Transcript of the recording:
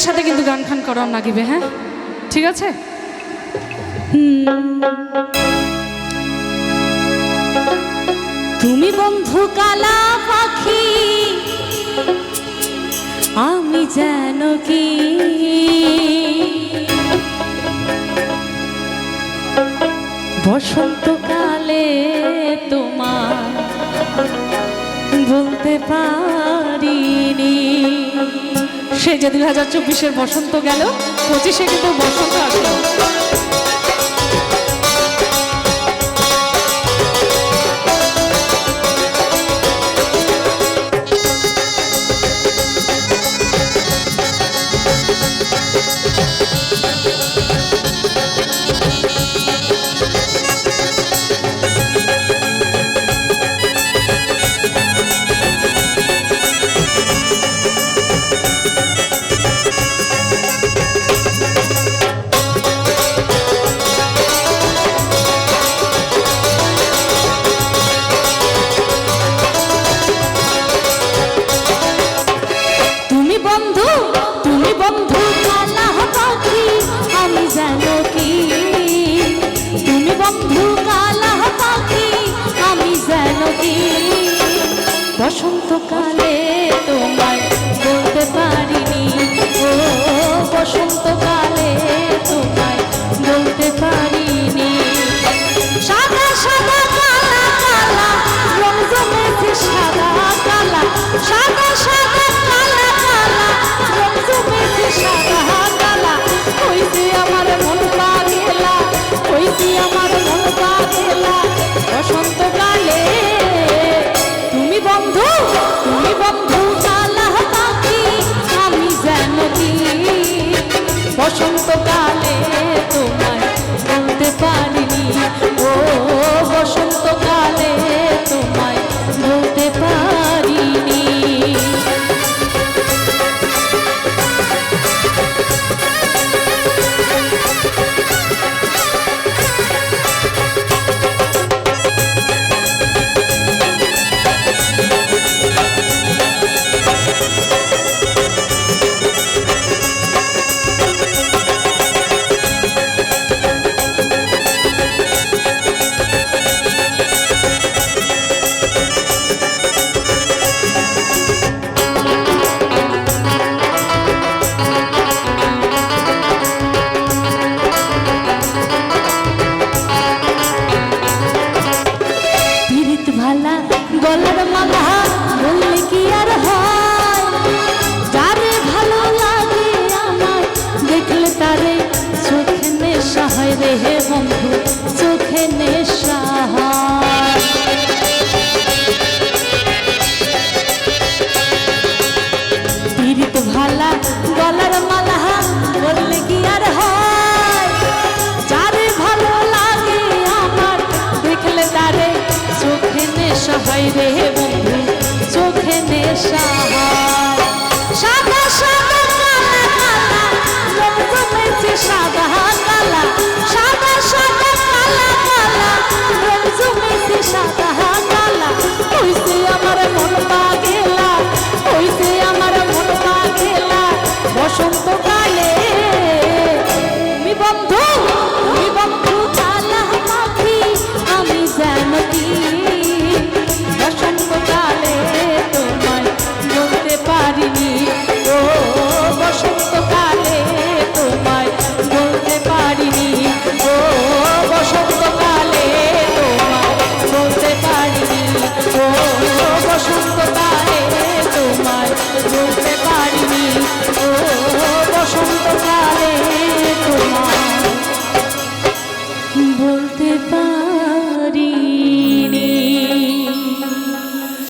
একসাথে কিন্তু গান খান করার লাগিবে হ্যাঁ? ঠিক আছে? তুমি বন্ধু কালা পাখি, আমি যেন কি? বসন্তকালে তোমার বলতে পারিনি সে যে দুই হাজার চব্বিশের বসন্ত গেল পঁচিশে কিন্তু বসন্ত আসলো। তুমি বসন্তকালে তোমায় বলতে পারিনি। ও বসন্তকালে ভালা গলার মালা বললে কি আর হয়? যারে ভালো লাগে আমার, দেখলে তারে চোখে নেশা হয় রে হে বন্ধু। হাই রে বন্ধু চোখে নেশা সাদা সাদা সাদা কালা। বসন্ত